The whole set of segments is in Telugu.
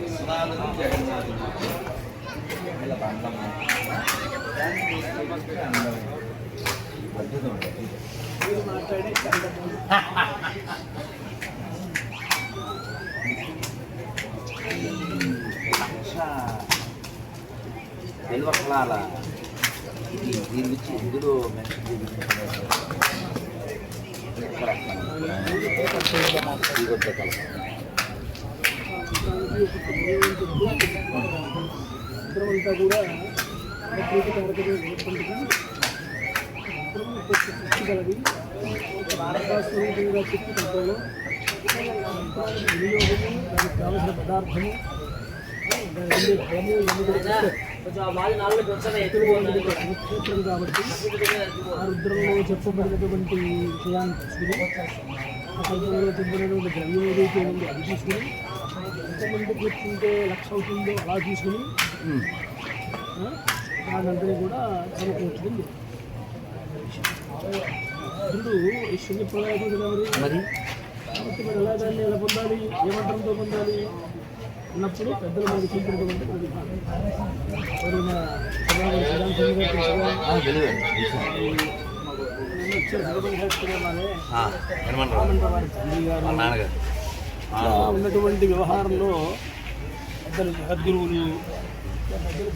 విశ్వనాథుడు ఇది దీని నుంచి ఇందులో మెన్షన్ శ్రీగొద్ద కలప ఇద్దరమంతా కూడా ప్రకృతి కార్యక్రమం గలవి భారతస్వరూపంగా చెప్పి కంట్రోలు వినియోగము దానికి కావలసిన పదార్థము దాని ఉండే ఫలము కాబట్టి ఆ రుద్రంలో చెప్పబడినటువంటి విషయాన్ని తీసుకుని ఆ కల్పంలో చెప్పబడినటువంటి ద్రవ్యం ఏదైతే ఉందో అది తీసుకుని ఎంతమంది కూర్చుంటే లక్ష అవుతుందో అలా తీసుకుని ఆ, దానంతని కూడా సమకూర్చడం ఇంద్రుడు ఈ శూన్య కదా మరి. కాబట్టి మరి ఎలా దాన్ని ఎలా పొందాలి? ఏ మంత్రంతో పొందాలి? అన్నప్పుడు పెద్దలు మనకి చూపించడం అంటే ఎవరైనా సభాపతి శ్రీరామచంద్ర గారు తెలుసుగా? తెలియదు నేను వచ్చారు సభపతి శాస్త్రి గారు నానే. హనుమంతరావు రామండ్ర వారి తండ్రి గారు. మా నాన్నగారు. ఉన్నటువంటి వ్యవహారంలో పెద్దలు జగద్గురువులు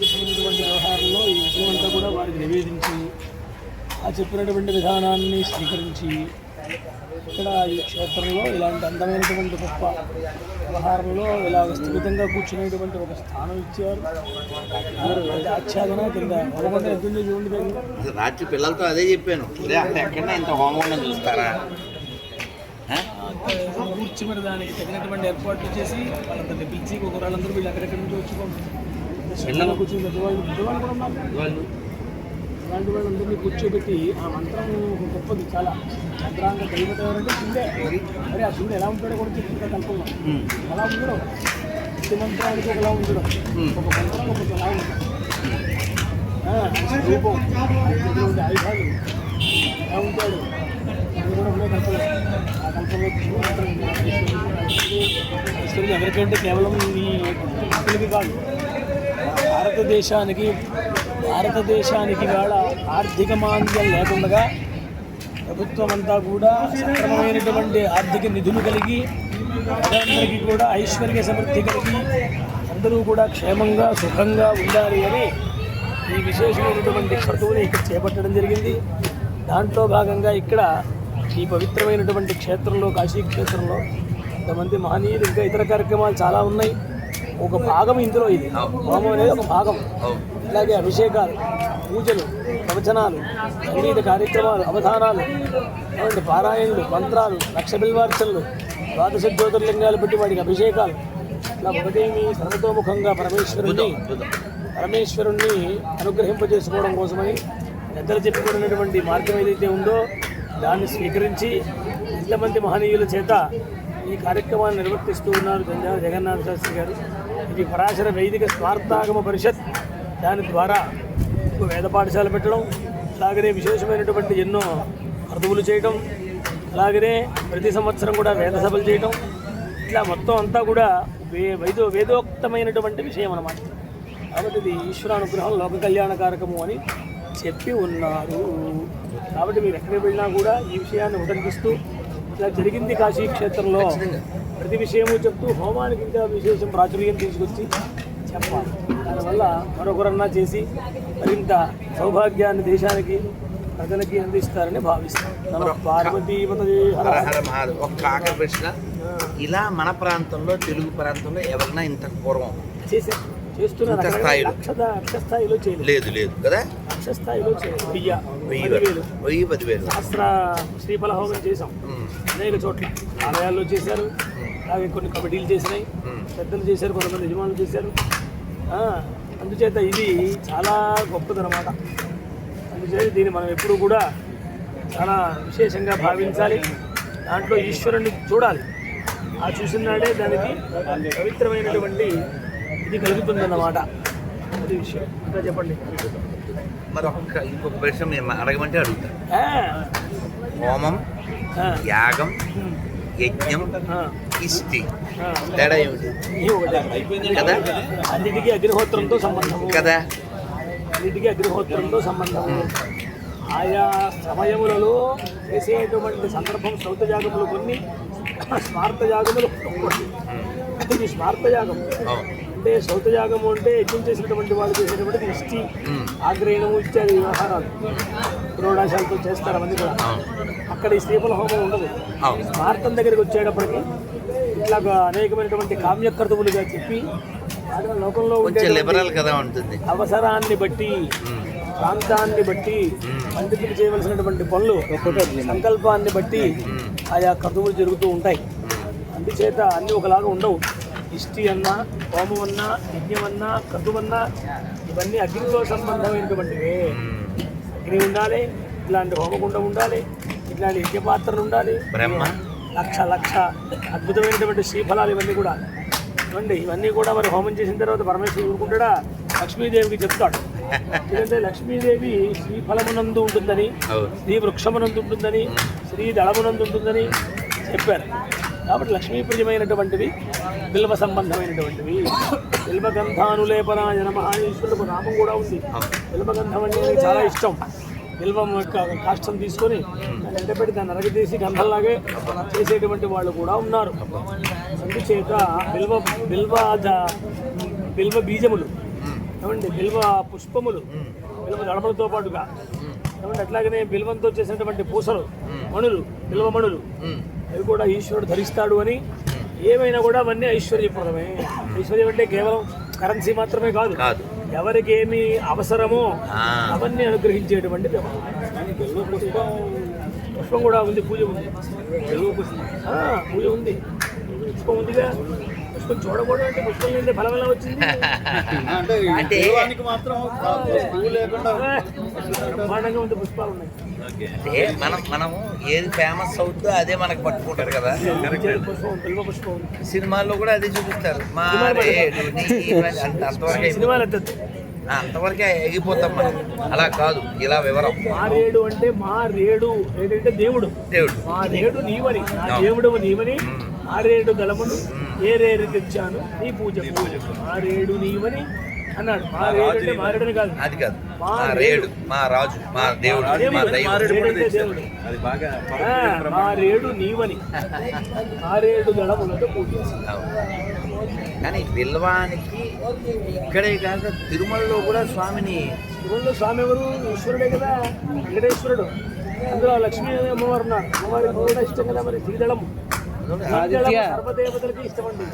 చెప్పినటువంటి వ్యవహారంలో ఈ విషయం అంతా కూడా వారికి నివేదించి ఆ చెప్పినటువంటి విధానాన్ని స్వీకరించి ఇక్కడ ఈ క్షేత్రంలో ఇలాంటి అందమైనటువంటి గొప్ప వ్యవహారంలో ఇలా స్థిమితంగా కూర్చునేటువంటి ఒక స్థానం ఇచ్చారు. ఆచ్ఛాదన కింద చూడండి. రాత్రి పిల్లలతో అదే చెప్పాను. ఎక్కడ ఇంత హోమం చూస్తారా? కూర్చి మరి దానికి తగినటువంటి ఏర్పాట్లు చేసి వాళ్ళందరినీ పిలిచి ఒక వాళ్ళందరూ వీళ్ళు ఎక్కడెక్కడి నుంచి వచ్చుకోండి. కూర్చుని పెద్దవాళ్ళు పెద్దవాళ్ళు కూడా ఉన్నారు. అలాంటి వాళ్ళందరినీ కూర్చోబెట్టి ఆ మంత్రం ఒక గొప్పది చాలా మంత్రాంగ దైవత ఎవరంటే శివుడే. మరి ఆ శివుడు ఎలా ఉంటాడో కూడా చెప్తుంటే కల్పంలో ఉమ్. ఎలా ఉండడం? ప్రతి మంత్రానికి ఒకలా ఉండడం. ఒక మంత్రం ఒకలా ఉండడం ఆ, రూపం. ఆయుధాలు. ఎలా ఉంటాడు? అది ఎవరికంటే కేవలం ఈ భక్తులకి కాదు భారతదేశానికి భారతదేశానికి వాళ్ళ ఆర్థిక మాంద్యం లేకుండా ప్రభుత్వం అంతా కూడా సక్రమమైనటువంటి ఆర్థిక నిధులు కలిగి అందరికీ కూడా ఐశ్వర్య సమృద్ధి కలిగి అందరూ కూడా క్షేమంగా సుఖంగా ఉండాలి అని ఈ విశేషమైనటువంటి క్రతువుని ఇక్కడ చేపట్టడం జరిగింది. దాంట్లో భాగంగా ఇక్కడ ఈ పవిత్రమైనటువంటి క్షేత్రంలో కాశీ క్షేత్రంలో కొంతమంది మహనీయులు ఇంకా ఇతర కార్యక్రమాలు చాలా ఉన్నాయి. ఒక భాగం ఇందులో ఇది. హోమం అనేది ఒక భాగం. అలాగే అభిషేకాలు పూజలు ప్రవచనాలు సంగీత కార్యక్రమాలు అవధానాలు అలాంటి పారాయణలు మంత్రాలు లక్ష బిల్వార్చనలు ద్వాదశ జ్యోతిర్లింగాలు పెట్టి వాటికి అభిషేకాలు. ఇలా ఒకటేమి సర్వతోముఖంగా పరమేశ్వరుణ్ణి పరమేశ్వరుణ్ణి అనుగ్రహింపజేసుకోవడం కోసమని పెద్దలు చెప్పుకున్నటువంటి మార్గం ఏదైతే ఉందో దాన్ని స్వీకరించి ఎంతమంది మహనీయుల చేత ఈ కార్యక్రమాన్ని నిర్వర్తిస్తూ ఉన్నారు జంజాల జగన్నాథ శాస్త్రి గారు. ఇది పరాశర వైదిక స్వార్థాగమ పరిషత్. దాని ద్వారా వేద పాఠశాల పెట్టడం అలాగనే విశేషమైనటువంటి ఎన్నో అర్థములు చేయడం అలాగనే ప్రతి సంవత్సరం కూడా వేద సభలు చేయడం ఇట్లా మొత్తం అంతా కూడా వే వైదో వేదోక్తమైనటువంటి విషయం అన్నమాట. కాబట్టి ఇది ఈశ్వరానుగ్రహం లోక కళ్యాణ కార్యక్రమం అని చెప్పి ఉన్నారు. కాబట్టి మీరు ఎక్కడికి వెళ్ళినా కూడా ఈ విషయాన్ని ఉటంకిస్తూ ఇలా జరిగింది కాశీ క్షేత్రంలో ప్రతి విషయము చెప్తూ హోమానికి ఇంకా విశేషం ప్రాచుర్యం తీసుకొచ్చి చెప్పాలి. దానివల్ల మరొకరన్నా చేసి మరింత సౌభాగ్యాన్ని దేశానికి ప్రజలకి అందిస్తారని భావిస్తాను ఆఖరి ప్రశ్న. ఇలా మన ప్రాంతంలో తెలుగు ప్రాంతంలో ఎవరన్నా ఇంత పూర్వం చేశారు. చేస్తున్నారు. స్థాయిలో. చేయలేదు. లేదు కదా? లక్ష స్థాయిలో వెయ్యి పదివేలు. శాస్త్ర శ్రీఫల హోమం చేసాం అనేక చోట్ల. ఆలయాల్లో చేశారు. అలాగే కొన్ని కమిటీలు చేసినాయి. పెద్దలు చేశారు కొంతమంది యజమానులు చేశారు. అందుచేత ఇది చాలా గొప్పదనమాట. అందుచేత దీన్ని మనం ఎప్పుడూ కూడా చాలా విశేషంగా భావించాలి. దాంట్లో ఈశ్వరుని చూడాలి. ఆ చూసిన నాడే దానికి పవిత్రమైనటువంటి ఇది కలుగుతుందన్నమాట. అది విషయం. ఇంకా చెప్పండి. మరి ఇంకొక ప్రశ్న నేను అడగమంటే అడుగుతా. హోమం యాగం యజ్ఞం. ఇష్టి. తేడా ఏమిటి? కదా? అన్నిటికీ అగ్నిహోత్రంతో సంబంధము కదా? అన్నిటికీ అగ్నిహోత్రంతో సంబంధము ఆయా సమయములలో చేసేటువంటి సందర్భం శ్రౌత యాగములు కొన్ని స్మార్త యాగములు కొన్ని. ఇది స్మార్త యాగం. అవును. అంటే శ్రౌత యాగము అంటే యజ్ఞం చేసినటువంటి వాళ్ళు చేసేటువంటిది ఇష్టి ఉమ్. ఆగ్రహణము ఇత్యాది వ్యవహారాలు. పురోడాశాలతో చేస్తారు అవన్నీ కూడా. అవును అక్కడ ఈ శ్రీఫల హోమం ఉండదు. అవును స్మార్థం దగ్గరికి వచ్చేటప్పటికి ఇట్లాగా అనేకమైనటువంటి కామ్యకర్తవులుగా చెప్పి లోకంలో కొంచెం ఉండే లిబరల్ కదా ఉంటుంది. అవసరాన్ని బట్టి. ప్రాంతాన్ని బట్టి పండితులు చేయవలసినటువంటి పనులు సంకల్పాన్ని బట్టి. ఆయా కర్తువులు జరుగుతూ ఉంటాయి. అందుచేత అన్ని ఒకలాగా ఉండవు. ఇష్టి అన్నా హోమం అన్నా యజ్ఞం అన్నా కర్తువన్నా ఇవన్నీ అగ్నితో సంబంధమైనటువంటివే. అగ్ని ఉండాలి ఇట్లాంటి హోమగుండం ఉండాలి ఇట్లాంటి యజ్ఞ పాత్రలు ఉండాలి. బ్రహ్మ. లక్ష లక్ష అద్భుతమైనటువంటి శ్రీఫలాలు ఇవన్నీ కూడా. ఇవ్వండి ఇవన్నీ కూడా మరి హోమం చేసిన తర్వాత పరమేశ్వరుడు ఊరుకుంటాడా? లక్ష్మీదేవికి చెప్తాడు. ఎందుకంటే లక్ష్మీదేవి శ్రీఫలమునందు ఉంటుందని శ్రీ వృక్షమునందు ఉంటుందని శ్రీ దళమునందు ఉంటుందని చెప్పారు. కాబట్టి లక్ష్మీప్రియమైనటువంటివి బిల్వ సంబంధమైనటువంటివి బిల్వగంధానులేపనాయ నమ ఈశ్వరులకు నామం కూడా ఉంది. బిల్వగంధం అంటే నాకు చాలా ఇష్టం. బిల్వం యొక్క కాష్టం తీసుకొని ఎండబెట్టి దాన్ని అరగదీసి గంధంలాగే చేసేటువంటి వాళ్ళు కూడా ఉన్నారు. అందుచేత బిల్వ బిల్వ బిల్వ బీజములు ఏమండి బిల్వ పుష్పములు బిల్వ గడపలతో పాటుగా ఏమంటే అట్లాగనే బిల్వంతో చేసినటువంటి పూసలు మణులు బిల్వ మణులు అవి కూడా ఈశ్వరుడు ధరిస్తాడు అని ఏమైనా కూడా అవన్నీ ఐశ్వర్యప్రదమే ఐశ్వర్యం అంటే కేవలం కరెన్సీ మాత్రమే కాదు. కాదు. ఎవరికి ఏమి అవసరమో ఆ. అవన్నీ అనుగ్రహించేటువంటి పుష్పం. పుష్పం కూడా ఉంది పూజ ఉంది. పూజ ఉంది. పుష్పం ఉందిగా. పుష్పం చూడకూడదు అంటే పుష్పం లేని ఫలం ఎలా వచ్చింది. అంటే అంటే మాత్రం లేకుండా బ్రహ్మాండంగా ఉంది పుష్పాలు ఉన్నాయి. అంటే మనం మనము ఏది ఫేమస్ అవుతుందో అదే మనకు పట్టుకుంటారు కదా. సినిమాల్లో కూడా అదే చూపిస్తారు. మా అంతవరకు ఆ, అంతవరకే ఎగిపోతాం మనం. అలా కాదు ఇలా వివరం. మా రేడు అంటే మా రేడు ఏంటంటే దేవుడు. దేవుడు. మా రేడు నీవని దేవుడు నీవని ఆ రేడు గలమును ఏ రేడు తెచ్చాను నీ పూజ పూజ మా రేడు నీవని అన్నాడు. అది కాదు. మా రేడు మా రాజు మా దేవుడు మా దేవుడు, దైవం. మా రేడు నీవని. మా రేడు గలములతో పూజ. కానీ బిల్వానికి ఇక్కడే కాక తిరుమలలో కూడా స్వామిని శివుల్లో స్వామి ఎవరు? ఈశ్వరుడే కదా. వెంకటేశ్వరుడు. అందులో లక్ష్మీ అమ్మవారు ఉన్నారు. అమ్మవారికి కూడా ఇష్టం కదా మరి శ్రీదళం సర్వదేవతలకి ఇష్టం అండి.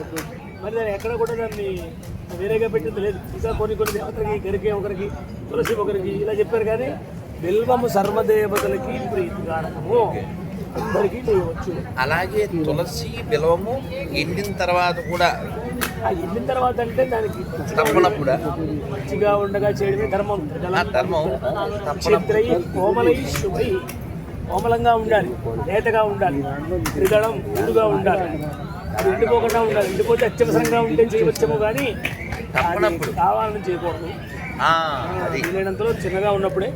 మరి దాన్ని ఎక్కడ కూడా దాన్ని వేరేగా పెట్టింది లేదు. ఇంకా కొన్ని కొన్ని దేవతలకి గరికే ఒకరికి తులసి ఒకరికి ఇలా చెప్పారు కానీ బిల్వము సర్వదేవతలకి ప్రీతికారకము అందరికీ చేయవచ్చు. అలాగే తులసి బిలవము ఎండిన తర్వాత కూడా ఎండిన తర్వాత అంటే దానికి తప్పనప్పుడు మంచిగా ఉండగా చేయడమే ధర్మం. ధర్మం క్షేత్రై కోమలై శుభై. కోమలంగా ఉండాలి లేతగా ఉండాలి ఎండుగా ఉండాలి. ఎండిపోకుండా ఉండాలి. ఎండిపోతే అత్యవసరంగా ఉంటే చేయవచ్చేమో కానీ కావాలని చేయకూడదు. వీలైనంతలో చిన్నగా ఉన్నప్పుడే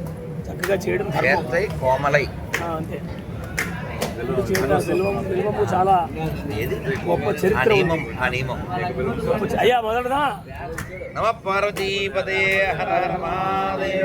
చక్కగా చేయడం కోమలై. అంతే. బిల్వము చాలా గొప్ప చరిత్ర అయ్యా మొదలదా? నమ పార్వతీపదే హర హర మహాదేవ.